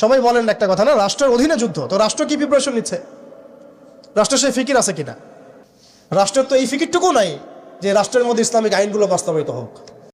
সবাই বলেন একটা কথা, না? রাষ্ট্রের অধীনে যুদ্ধ, তো রাষ্ট্র কি প্রিপারেশন নিচ্ছে? রাষ্ট্রের সেই ফিকির আছে কিনা? রাষ্ট্রের তো এই ফিকিরটুকু নাই যে রাষ্ট্রের মধ্যে ইসলামিক আইনগুলো বাস্তবায়িত হোক।